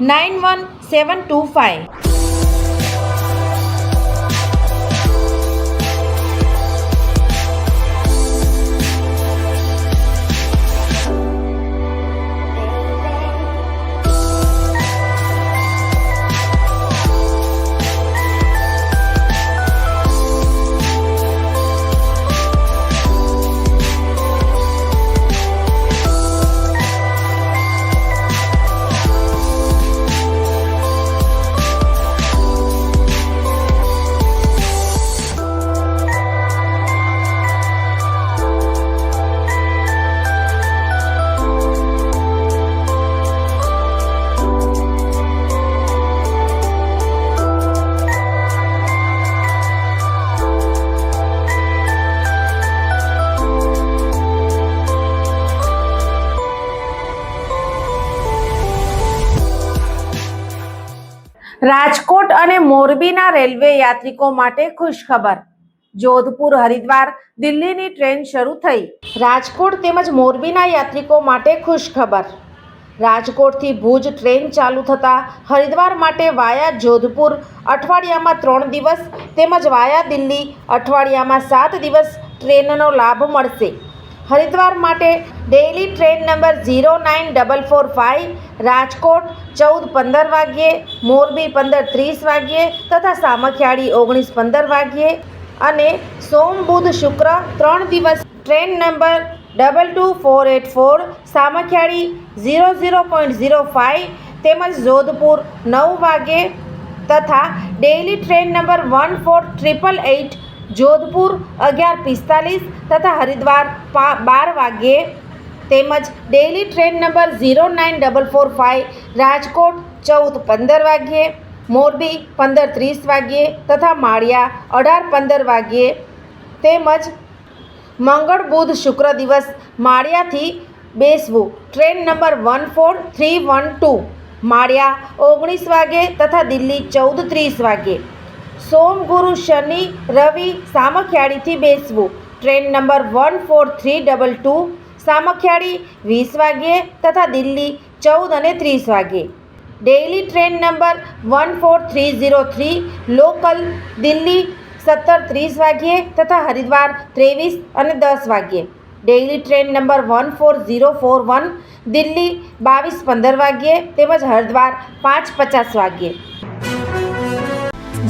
nine one seven two five Rajkot અને મોરબીના railway યાત્રિકો માટે ખુશખબર. જોધપુર, હરિદ્વાર દિલ્હીની ટ્રેન શરૂ થઈ. રાજકોટ તેમજ મોરબીના યાત્રિકો માટે ખુશખબર. રાજકોટથી ભુજ ટ્રેન ચાલુ થતાં હરિદ્વાર માટે વાયા જોધપુર, અઠવાડિયામાં ત્રણ દિવસ તેમજ વાયા દિલ્હી, અઠવાડિયામાં સાત દિવસ ટ્રેનનો લાભ મળશે. હરિદ્વાર માટે daily train number zero nine double four five Rajkot ચૌદ પંદર વાગ્યે, મોરબી પંદર ત્રીસ વાગ્યે તથા સામખિયાળી ઓગણીસ પંદર વાગ્યે અને સોમ, બુધ, શુક્ર ત્રણ દિવસ train number double two four eight four Samakhiali zero zero point zero five તેમજ જોધપુર નવ વાગ્યે તથા daily train number one four triple eight Jodhpur અગિયાર પિસ્તાલીસ તથા હરિદ્વાર બાર વાગ્યે તેમજ daily train number zero nine double four five Rajkot ચૌદ પંદર વાગ્યે, મોરબી પંદર ત્રીસ વાગ્યે તથા માળિયા અઢાર પંદર વાગ્યે તેમજ મંગળ બુધ શુક્ર દિવસ માળિયાથી બેસવું. Train number one four three one two Maliya ઓગણીસ વાગ્યે તથા દિલ્હી ચૌદ ત્રીસ વાગ્યે. સોમ ગુરુ શનિ, રવિ સામખિયાળીથી બેસવું. Train number one four three double two, Samakhiali વીસ વાગ્યે તથા દિલ્હી ચૌદ અને ત્રીસ વાગ્યે. Daily train number one four three zero three, local Delhi સત્તર ત્રીસ વાગ્યે તથા હરિદ્વાર ત્રેવીસ અને દસ વાગ્યે. Daily train number one four zero four one, Delhi બાવીસ પંદર વાગ્યે તેમજ હરિદ્વાર પાંચ પચાસ વાગ્યે.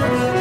Thank you.